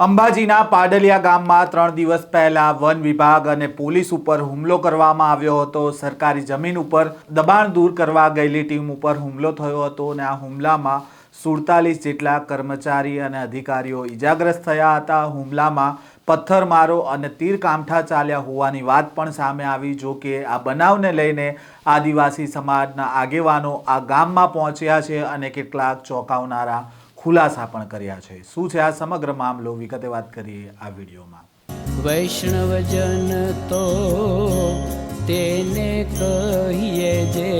અંબાજીના પાડલિયા ગામમાં ત્રણ દિવસ પહેલા વન વિભાગ અને પોલીસ ઉપર હુમલો કરવામાં આવ્યો હતો. સરકારી જમીન ઉપર દબાણ દૂર કરવા ગયેલી ટીમ ઉપર હુમલો થયો હતો અને આ હુમલામાં સુડતાલીસ જેટલા કર્મચારી અને અધિકારીઓ ઈજાગ્રસ્ત થયા હતા. હુમલામાં પથ્થરમારો અને તીર કામઠા ચાલ્યા હોવાની વાત પણ સામે આવી, જો કે આ બનાવને લઈને આદિવાસી સમાજના આગેવાનો આ ગામમાં પહોંચ્યા છે અને કેટલાક ચોંકાવનારા ખુલાસા પણ કર્યા છે. શું છે આ સમગ્ર મામલો? વિગતે વાત કરીએ આ વિડીયોમાં. વૈષ્ણવજન તો તેને કહીએ જે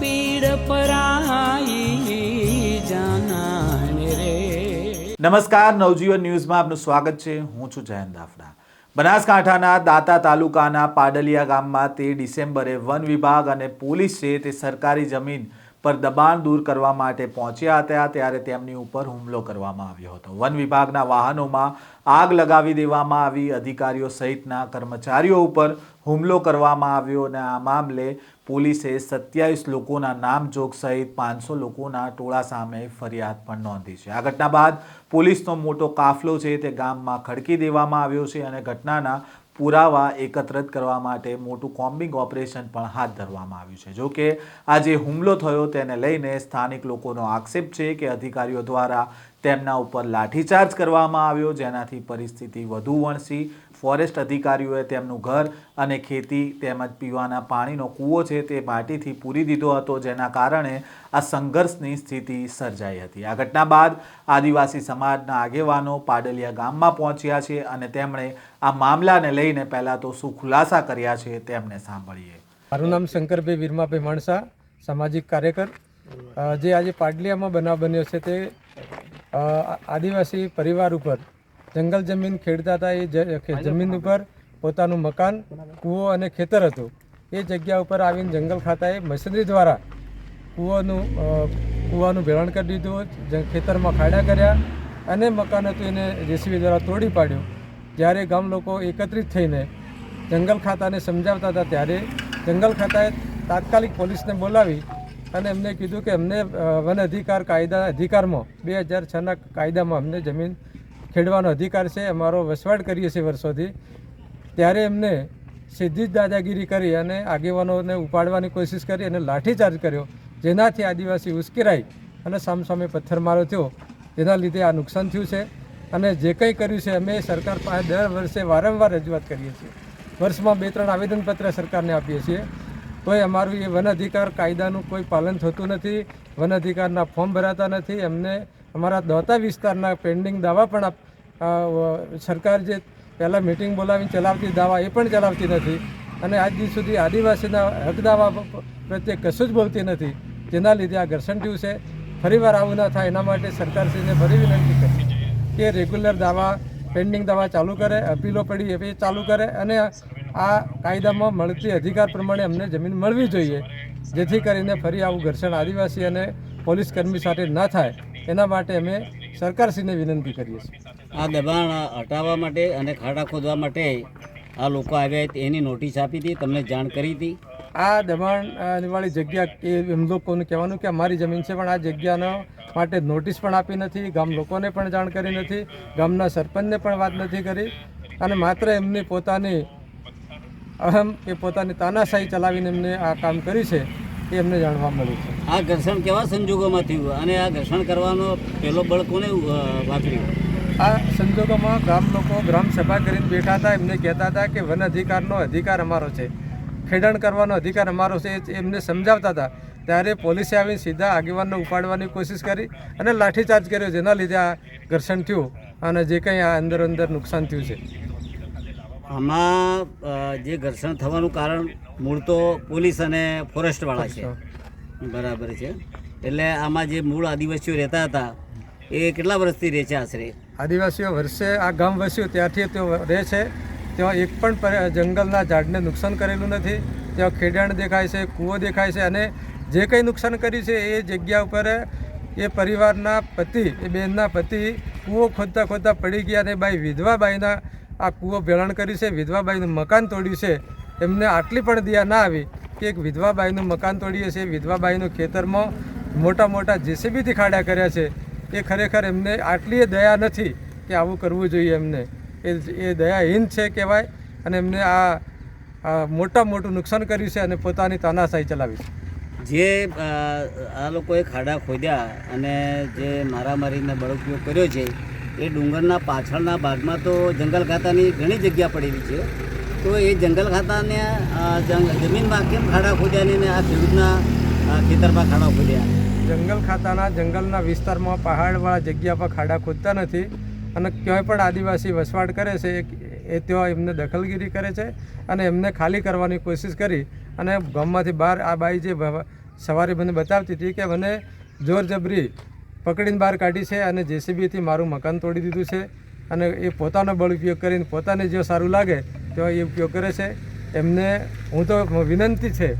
પીડ પરાઈ જાનાને રે. નમસ્કાર નવજીવન ન્યૂઝમાં આપનું સ્વાગત છે. હું છું જયંત દાફડા. બનાસકાંઠાના દાતા તાલુકાના પાડલિયા ગામમાં તે ડિસેમ્બરે વન વિભાગ અને પોલીસે તે સરકારી જમીન પર દબાણ દૂર કરવા માટે પહોંચ્યા હતા ત્યારે તેમની ઉપર હુમલો કરવામાં આવ્યો હતો. વન વિભાગના વાહનોમાં આગ લગાવી દેવામાં આવી, અધિકારીઓ સહિતના કર્મચારીઓ ઉપર હુમલો કરવામાં આવ્યો અને આ મામલે પોલીસે સત્યાવીસ લોકોના નામજોગ સહિત પાંચસો લોકોના ટોળા સામે ફરિયાદ પણ નોંધી છે. આ ઘટના બાદ પોલીસનો મોટો કાફલો છે તે ગામમાં ખડકી દેવામાં આવ્યો છે અને ઘટનાના પુરાવા એકત્રિત કરવા માટે મોટું કોમ્બિંગ ઓપરેશન પણ હાથ ધરવામાં આવ્યું છે. જો કે આ જે હુમલો થયો તેને લઈને સ્થાનિક લોકોનો આક્ષેપ છે કે અધિકારીઓ દ્વારા તેમના ઉપર લાઠીચાર્જ કરવામાં આવ્યો, જેનાથી પરિસ્થિતિ વધુ વણસી. ફોરેસ્ટ અધિકારીઓએ તેમનું ઘર અને ખેતી તેમજ પીવાના પાણીનો કૂવો છે તે માટીથી પૂરી દીધો હતો, જેના કારણે આ સંઘર્ષની સ્થિતિ સર્જાઈ હતી. આ ઘટના બાદ આદિવાસી સમાજના આગેવાનો પાડલિયા ગામમાં પહોંચ્યા છે અને તેમણે આ મામલાને લઈને પહેલાં તો શું ખુલાસા કર્યા છે તેમને સાંભળીએ. મારું નામ શંકરભાઈ વીરમાભાઈ માણસા, સામાજિક કાર્યકર. જે આજે પાડલિયામાં બનાવ બન્યો છે તે આદિવાસી પરિવાર ઉપર જંગલ જમીન ખેડતા હતા એ જમીન ઉપર પોતાનું મકાન, કૂવો અને ખેતર હતું. એ જગ્યા ઉપર આવીને જંગલ ખાતાએ મશીનરી દ્વારા કૂવાનું કૂવાનું ભેળણ કરી દીધું. ખેતરમાં ખાડા કર્યા અને મકાન હતું એને જેસીબી દ્વારા તોડી પાડ્યું. જ્યારે ગામ લોકો એકત્રિત થઈને જંગલ ખાતાને સમજાવતા હતા, ત્યારે જંગલ ખાતાએ તાત્કાલિક પોલીસને બોલાવી અને એમને કીધું કે અમને વન અધિકાર કાયદા, અધિકારમાં, બે હજાર છના કાયદામાં અમને જમીન ખેડવાનો અધિકાર છે, અમારો વસવાટ કરીએ છીએ વર્ષોથી. ત્યારે એમને સીધી જ દાદાગીરી કરી અને આગેવાનોને ઉપાડવાની કોશિશ કરી અને લાઠીચાર્જ કર્યો. જેનાથી આદિવાસી ઉશ્કેરાઈ અને સામસામે પથ્થરમારો થયો. તેના લીધે આ નુકસાન થયું છે. અને જે કંઈ કર્યું છે, અમે સરકાર પાસે દર વર્ષે વારંવાર રજૂઆત કરીએ છીએ. વર્ષમાં બે ત્રણ આવેદનપત્ર સરકારને આપીએ છીએ. તોય અમારું એ વન અધિકાર કાયદાનું કોઈ પાલન થતું નથી વન અધિકારના ફોર્મ ભરાતા નથી. એમને અમારા દોતા વિસ્તારના પેન્ડિંગ દાવા પણ સરકાર જે પહેલાં મિટિંગ બોલાવીને ચલાવતી દાવા એ પણ ચલાવતી નથી. અને આજ દિવસ સુધી આદિવાસીના હક દાવા પ્રત્યે કશું જ બોલતી નથી. જેના લીધે આ ઘર્ષણ થયું છે. ફરીવાર આવું ના થાય એના માટે સરકારશ્રીને ફરી વિનંતી કરી કે રેગ્યુલર દાવા, પેન્ડિંગ દાવા ચાલુ કરે, અપીલો પડી એ ચાલુ કરે અને આ કાયદામાં મળતી અધિકાર પ્રમાણે અમને જમીન મળવી જોઈએ. જેથી કરીને ફરી આવું ઘર્ષણ આદિવાસી અને પોલીસ કર્મી સાથે ન થાય એના માટે અમે સરકારશ્રીને વિનંતી કરીએ છીએ. આ દબાણ હટાવવા માટે અને ખાડા ખોદવા માટે આ લોકો આવ્યા એની નોટિસ આપી હતી તમને જાણ કરી હતી? આ દબાણવાળી જગ્યા એ એમ લોકોનું કહેવાનું કે અમારી જમીન છે પણ આ જગ્યાનો માટે નોટિસ પણ આપી નથી ગામ લોકોને પણ જાણ કરી નથી ગામના સરપંચને પણ વાત નથી કરી અને માત્ર એમની પોતાની અહમ કે પોતાની તાનાશાહી ચલાવીને એમને આ કામ કર્યું છે એ એમને જાણવા મળ્યું છે. આ ઘર્ષણ કેવા સંજોગોમાં થયું? અને આ ઘર્ષણ કરવાનો પહેલો બળ કોને વાપર્યું? આ સંજોગોમાં ગામ લોકો ગ્રામ સભા કરીને બેઠા હતા એમને કહેતા હતા કે વન અધિકારનો અધિકાર અમારો છે. ખેડાણ કરવાનો અધિકાર અમારો છે એમને સમજાવતા હતા. ત્યારે પોલીસે આવીને સીધા આગેવાનને ઉપાડવાની કોશિશ કરી અને લાઠીચાર્જ કર્યો જેના લીધે આ ઘર્ષણ થયું અને જે કંઈ આ અંદર અંદર નુકસાન થયું છે. આમાં જે ઘર્ષણ થવાનું કારણ મૂળ તો પોલીસ અને ફોરેસ્ટવાળા છે. બરાબર છે. એટલે આમાં જે મૂળ આદિવાસીઓ રહેતા હતા એ કેટલા વર્ષથી રહે છે આશરે? આદિવાસીઓ વર્ષે આ ગામ વસ્યું ત્યારથી તેઓ રહે છે. ત્યાં એક પણ જંગલના ઝાડને નુકસાન કરેલું નથી. ત્યાં ખેડાણ દેખાય છે કૂવો દેખાય છે અને જે કંઈ નુકસાન કર્યું છે એ જગ્યા ઉપર એ પરિવારના પતિ એ બહેનના પતિ કૂવો ખોદતા ખોદતા પડી ગયા અને બાઈ વિધવાબાઈના આ કૂવો ભેળણ કર્યું છે, વિધવાબાઈનું મકાન તોડ્યું છે. એમને આટલી પણ દયા ના આવી કે એક વિધવાબાઈનું મકાન તોડીએ છીએ. વિધવાબાઈનું ખેતરમાં મોટા મોટા જેસીબીથી ખાડા કર્યા છે. એ ખરેખર એમને આટલી દયા નથી કે આવું કરવું જોઈએ એમને. એ એ દયાહીન છે કહેવાય અને એમને આ મોટા મોટું નુકસાન કર્યું છે અને પોતાની તાનાશાહી ચલાવી છે. જે આ લોકોએ ખાડા ખોદ્યા અને જે મારામારીને બળઉપયોગ કર્યો છે એ ડુંગરના પાછળના ભાગમાં તો જંગલ ખાતાની ઘણી જગ્યા પડેલી છે. તો એ જંગલ ખાતાને જમીનમાં કેમ ખાડા ખોદ્યા ને આ ખેડૂતના ખેતરમાં ખાડા ખોદ્યા? જંગલ ખાતાના જંગલના વિસ્તારમાં પહાડવાળા જગ્યા પર ખાડા ખોદતા નથી અને ક્યાંય પણ આદિવાસી વસવાટ કરે છે એ- ત્યાં એમને દખલગીરી કરે છે અને એમને ખાલી કરવાની કોશિશ કરી અને ગામમાંથી બહાર આ બાઈ જે સવારે મને બતાવતી હતી કે મને જોર જબરી પકડીને બહાર કાઢી છે અને જેસીબીથી મારું મકાન તોડી દીધું છે અને એ પોતાનો બળ ઉપયોગ કરીને પોતાને જો સારું લાગે, તો એ ઉપયોગ કરે છે. એમને હું તો વિનંતી છે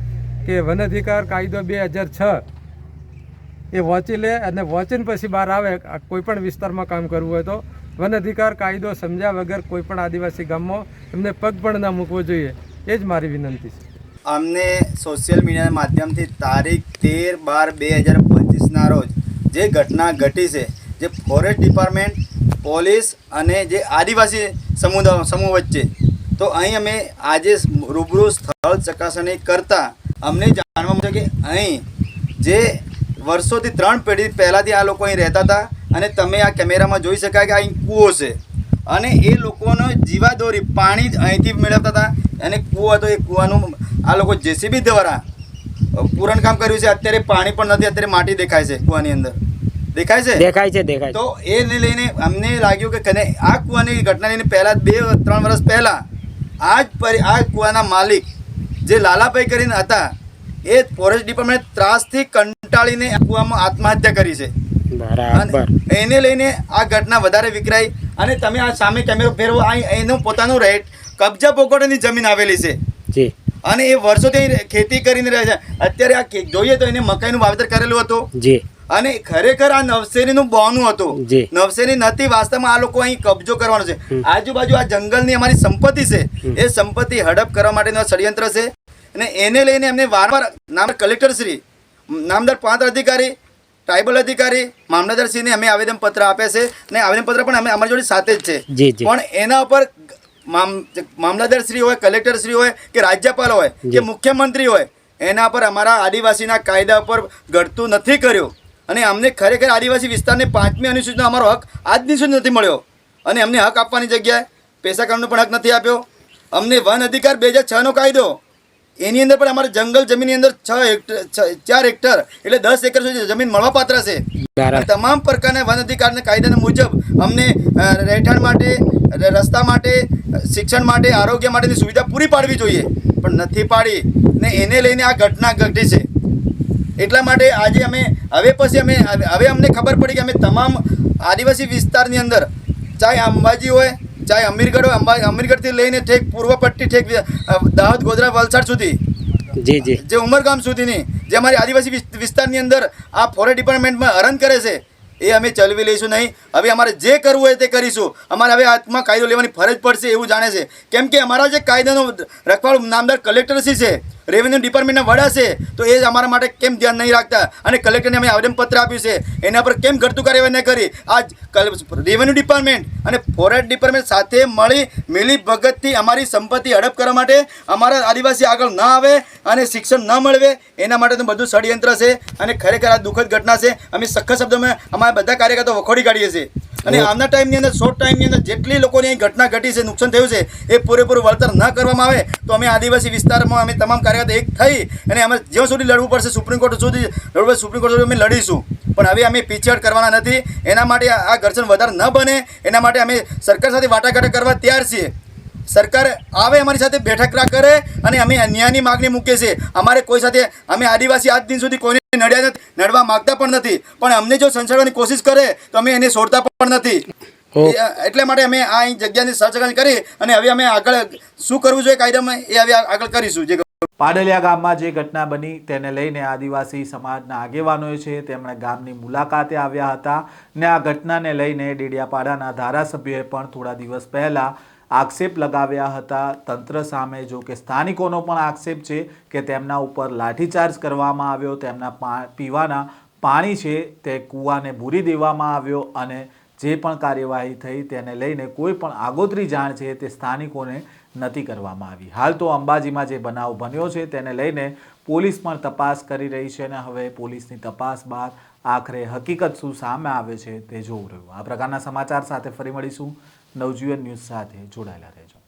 કે વન અધિકાર કાયદો બે હજાર છ એ વાંચી લે અને વાંચીને પછી બહાર આવે કોઈ પણ વિસ્તારમાં કામ કરવું હોય તો. વન અધિકાર કાયદો સમજ્યા વગર કોઈ પણ આદિવાસી ગામમાં એમને પગ પણ ના મૂકવો જોઈએ. એ જ મારી વિનંતી છે. અમને સોશિયલ મીડિયાના માધ્યમથી તારીખ તેર બાર બે હજાર પચીસના રોજ જે ઘટના ઘટી છે, જે ફોરેસ્ટ ડિપાર્ટમેન્ટ પોલીસ અને જે આદિવાસી સમુદાય, સમૂહ વચ્ચે. તો અહીં અમે આજે રૂબરૂ સ્થળ ચકાસણી કરતાં અમને જાણવા મળ્યું કે અહીં જે વર્ષોથી ત્રણ પેઢી પહેલાંથી આ લોકો અહીં રહેતા હતા અને તમે આ કેમેરામાં જોઈ શકાય કે અહીં કૂવો છે. અને એ લોકોનો જીવાદોરી પાણી અહીંથી મેળવતા હતા. અને કૂવો હતો એ કૂવાનું આ લોકો જેસીબી દ્વારા પૂરણ કામ કર્યું છે અત્યારે પાણી પણ નથી અત્યારે માટી દેખાય છે કુવાની અંદર. દેખાય છે? દેખાય છે દેખાય તો એને લઈને અમને લાગ્યું કે કને આ કુવાની ઘટના લઈને પહેલા બે ત્રણ વર્ષ પહેલા આ જ આ કુવાના માલિક જે લાલાભાઈ કરીને હતા એ ફોરેસ્ટ ડિપાર્ટમેન્ટ ત્રાસથી કંટાળીને કુવામાં આત્મહત્યા કરી છે. એને લઈને આ ઘટના વધારે વિકરાઈ અને તમે આ સામે કેમેરો ફેરવો આ એનું પોતાનું રેટ કબજા પોકોટની જમીન આવેલી છે. જી. અને એ વર્ષોથી ખેતી કરીને રહે છે. અત્યારે આ જોઈએ તો એને મકાઈનું વાવેતર કરેલું હતું. જી. અને ખરેખર આ નવસેરીનું બોનું હતું. નવસેરી નથી વાસ્તવમાં આ લોકો અહીં કબજો કરવાનો છે. આજુબાજુ આ જંગલની અમારી સંપત્તિ છે. એ સંપત્તિ હડપ કરવા માટેનું ષડયંત્ર છે. અને એને લઈને એમને વારંવાર નામ કલેક્ટર શ્રી નામદાર પાંચ અધિકારી ટ્રાઇબલ અધિકારી મામલતદારશ્રીને અમે આવેદનપત્ર આપે છે. અને આવેદનપત્ર પણ અમે અમારી જોડે સાથે જ છે. પણ એના ઉપર મામ મામલતદાર શ્રી હોય કલેક્ટર શ્રી હોય કે રાજ્યપાલ હોય કે મુખ્યમંત્રી હોય એના પર અમારા આદિવાસીના કાયદા પર ઘડતું નથી કર્યું. અને અમને ખરેખર આદિવાસી વિસ્તારને પાંચમી અનુસૂચિનો અમારો હક આજની સુધી નથી મળ્યો. અને અમને હક આપવાની જગ્યાએ કાઢવાનો પણ હક નથી આપ્યો. અમને વન અધિકાર બે હજાર છનો કાયદો. એની અંદર પણ અમારે જંગલ જમીનની અંદર છ હેક્ટર ચાર હેક્ટર એટલે દસ એકર સુધી જમીન મળવાપાત્ર છે. તમામ પ્રકારના વન અધિકારના કાયદાના મુજબ અમને રહેઠાણ માટે ર- રસ્તા માટે શિક્ષણ માટે આરોગ્ય માટેની સુવિધા પૂરી પાડવી જોઈએ. પણ નથી પાડી ને એને લઈને આ ઘટના ઘટી છે. એટલા માટે આજે અમે હવે પછી અમે હવે અમને ખબર પડી કે અમે તમામ આદિવાસી વિસ્તારની અંદર ચાહે અંબાજી હોય ચાહે અમીરગઢ હોય અંબા અમીરગઢથી લઈને ઠેક પૂર્વ પટ્ટી ઠેક દાહોદ ગોધરા વલસાડ સુધી. જી જી. જે ઉમરગામ સુધીની જે અમારી આદિવાસી વિસ્તારની અંદર આ ફોરેસ્ટ ડિપાર્ટમેન્ટમાં હરણ કરે છે એ અમે ચલવી લઈશું નહીં. હવે અમારે જે કરવું હોય તે કરીશું. અમારે હવે હાથમાં કાયદો લેવાની ફરજ પડશે એવું જાણે છે. કેમ કે અમારા જે કાયદાનો રખવાળ નામદાર કલેક્ટરશ્રી છે રેવન્યુ ડિપાર્ટમેન્ટના વડા છે, તો એ જ અમારા માટે કેમ ધ્યાન નહીં રાખતા? અને કલેક્ટરને અમે આવેદનપત્ર આપ્યું છે, એના પર કેમ ઘટતું કાર્યવાહી ન કરી? આજ રેવન્યુ ડિપાર્ટમેન્ટ અને ફોરેસ્ટ ડિપાર્ટમેન્ટ સાથે મળી મિલી ભગતથી અમારી સંપત્તિ હડપ કરવા માટે અમારા આદિવાસી આગળ ન આવે અને શિક્ષણ ન મળવે, એના માટેનું બધું ષડયંત્ર છે અને ખરેખર આ દુઃખદ ઘટના છે. અમે સખત શબ્દોમાં અમારા બધા કાર્યકર્તાઓ વખોડી કાઢીએ છીએ. અને આના ટાઈમની અંદર શોર્ટ ટાઈમની અંદર જેટલી લોકોની અહીં ઘટના ઘટી છે નુકસાન થયું છે એ પૂરેપૂરું વળતર ન કરવામાં આવે તો અમે આદિવાસી વિસ્તારમાં અમે તમામ કાર્યરત એક થઈ અને અમે જ્યાં સુધી લડવું પડશે સુપ્રીમ કોર્ટ સુધી લડવું પડશે સુપ્રીમ કોર્ટ સુધી અમે લડીશું. પણ હવે અમે પીછેહટ કરવાના નથી. એના માટે આ આ ઘર્ષણ વધારે ન બને. એના માટે અમે સરકાર સાથે વાટાઘાટા કરવા તૈયાર છીએ. સરકાર આવે અમારી સાથે બેઠક કરે અને અમે ન્યાયની માગણી મૂકીએ છીએ. અમારે કોઈ સાથે અમે આદિવાસી આજ દિન સુધી કોઈને નડ્યા નથી નડવા માગતા પણ નથી. પણ અમને જો સંસાડવાની કોશિશ કરે તો અમે એને છોડતા પણ નથી. એટલે માટે અમે આ જગ્યાની સર્ચ કરી અને હવે અમે આગળ શું કરવું જોઈએ કાયદામાં એ હવે આગળ કરીશું. જે પાડલિયા ગામમાં જે ઘટના બની તેને લઈને આદિવાસી સમાજના આગેવાનો છે તેમણે ગામની મુલાકાતે આવ્યા હતા. ને આ ઘટનાને લઈને ડેડિયાપાડાના ધારાસભ્યોએ પણ થોડા દિવસ પહેલા આક્ષેપ લગાવ્યા હતા. તંત્ર સામે જો કે સ્થાનિકોનો પણ આક્ષેપ છે કે તેમના ઉપર લાઠીચાર્જ કરવામાં આવ્યો. તેમના પીવાના પાણી છે તે કૂવાને ભૂરી દેવામાં આવ્યો અને જે પણ કાર્યવાહી થઈ તેને લઈને કોઈ પણ આગોતરી જાણ છે તે સ્થાનિકોને નથી કરવામાં આવી. હાલ તો અંબાજીમાં જે બનાવ બન્યો છે તેને લઈને પોલીસ પણ તપાસ કરી રહી છે અને હવે પોલીસની તપાસ બાદ આખરે હકીકત શું સામે આવે છે તે જોવું રહ્યું. આ પ્રકારના સમાચાર સાથે ફરી મળીશું. નવજીવન ન્યૂઝ સાથે જોડાયેલા રહેજો.